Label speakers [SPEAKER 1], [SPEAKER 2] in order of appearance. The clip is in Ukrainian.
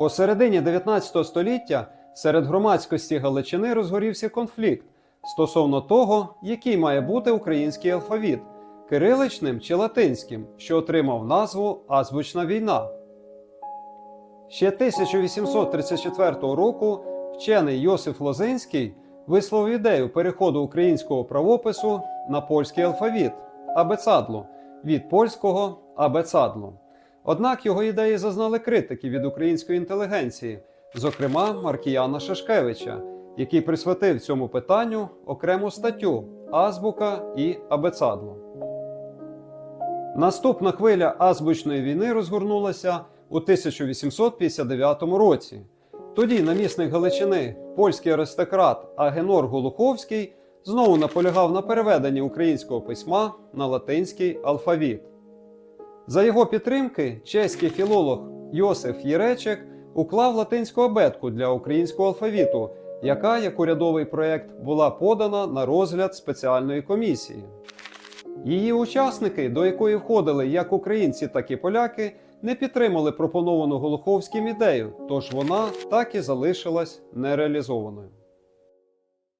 [SPEAKER 1] У середині 19 століття серед громадськості Галичини розгорівся конфлікт стосовно того, який має бути український алфавіт кириличним чи латинським, що отримав назву Азбучна війна. Ще 1834 року вчений Йосиф Лозинський висловив ідею переходу українського правопису на польський алфавіт абецадло від польського абецадло. Однак його ідеї зазнали критики від української інтелігенції, зокрема Маркіяна Шашкевича, який присвятив цьому питанню окрему статтю Азбука і Абецадло. Наступна хвиля азбучної війни розгорнулася у 1859 році. Тоді намісник Галичини, польський аристократ Агенор Голуховський знову наполягав на переведенні українського письма на латинський алфавіт. За його підтримки чеський філолог Йосиф Єречек уклав латинську абетку для українського алфавіту, яка, як урядовий проєкт, була подана на розгляд спеціальної комісії. Її учасники, до якої входили як українці, так і поляки, не підтримали пропоновану Голуховським ідею, тож вона так і залишилась нереалізованою.